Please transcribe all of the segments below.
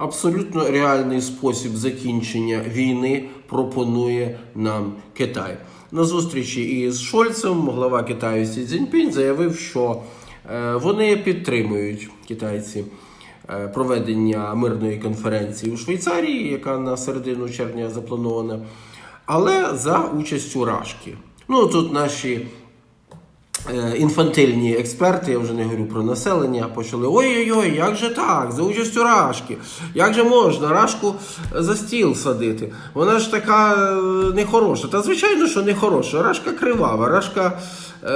абсолютно реальний спосіб закінчення війни пропонує нам Китай. На зустрічі із Шольцем глава Китаю Сі Цзіньпінь заявив, що е, вони підтримують китайці е, проведення мирної конференції у Швейцарії, яка на середину червня запланована, але за участю Рашки. Ну тут наші інфантильні експерти, я вже не говорю про населення, почали ой-ой-ой, як же так? За участю Рашки. Як же можна Рашку за стіл садити? Вона ж така е, нехороша. Та звичайно, що нехороша. Рашка кривава, Рашка е,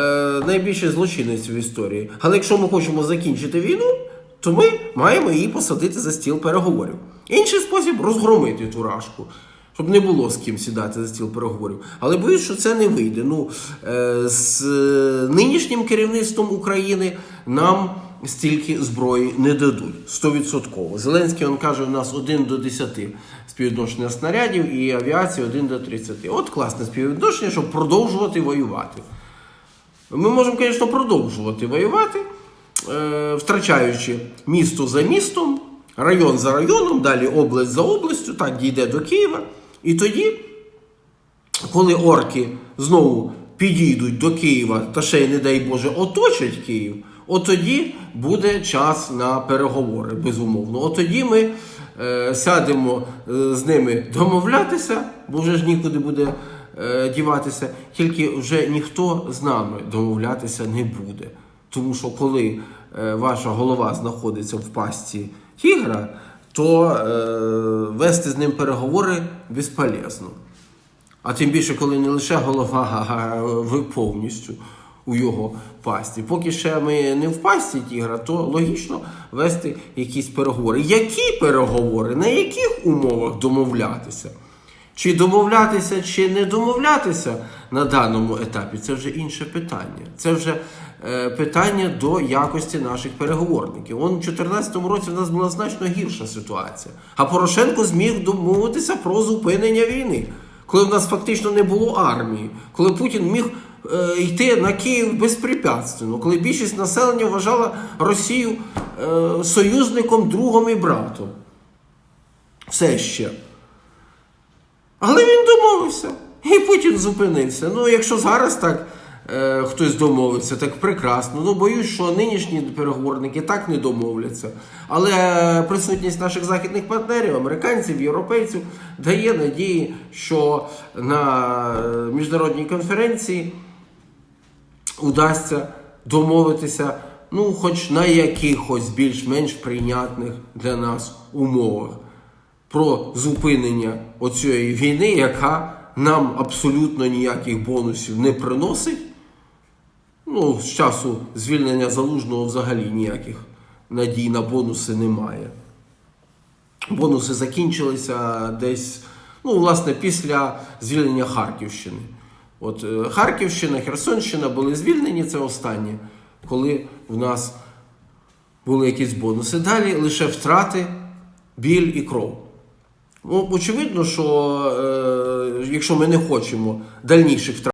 найбільший злочинець в історії. Але якщо ми хочемо закінчити війну, то ми маємо її посадити за стіл переговорів. Інший спосіб розгромити ту Рашку щоб не було з ким сідати за стіл переговорів. Але боюсь, що це не вийде. Ну, е, з е, нинішнім керівництвом України нам стільки зброї не дадуть. Стовідсотково. Зеленський він каже, у нас 1 до 10 співвідношення снарядів і авіації 1 до 30. От класне співвідношення, щоб продовжувати воювати. Ми можемо, звісно, продовжувати воювати, е, втрачаючи місто за містом, район за районом, далі область за областю, так дійде до Києва. І тоді, коли орки знову підійдуть до Києва та ще й, не дай Боже, оточать Київ, от тоді буде час на переговори, безумовно. От тоді ми е, сядемо е, з ними домовлятися, бо вже ж нікуди буде е, діватися, тільки вже ніхто з нами домовлятися не буде. Тому що коли е, ваша голова знаходиться в пастці тігра, то е, вести з ним переговори безполезно. А тим більше, коли не лише голова, а ви повністю у його пасті. Поки ще ми не в пасті тігра, то логічно вести якісь переговори. Які переговори? На яких умовах домовлятися? Чи домовлятися, чи не домовлятися на даному етапі, це вже інше питання. Це вже е, питання до якості наших переговорників. Он у 2014 році в нас була значно гірша ситуація. А Порошенко зміг домовитися про зупинення війни, коли в нас фактично не було армії, коли Путін міг е, йти на Київ безпрепятственно, коли більшість населення вважала Росію е, союзником, другом і братом. Все ще. Але він домовився. І Путін зупинився. Ну, якщо зараз так е, хтось домовився, так прекрасно. Ну, боюсь, що нинішні переговорники так не домовляться. Але присутність наших західних партнерів, американців, європейців, дає надії, що на е, міжнародній конференції удасться домовитися, ну, хоч на якихось більш-менш прийнятних для нас умовах про зупинення оцієї війни, яка нам абсолютно ніяких бонусів не приносить. Ну, з часу звільнення залужного взагалі ніяких надій на бонуси немає. Бонуси закінчилися десь, ну, власне, після звільнення Харківщини. От е, Харківщина, Херсонщина були звільнені, це останнє, коли в нас були якісь бонуси. Далі лише втрати, біль і кров. Ну, очевидно, що е, якщо ми не хочемо дальніших втрат,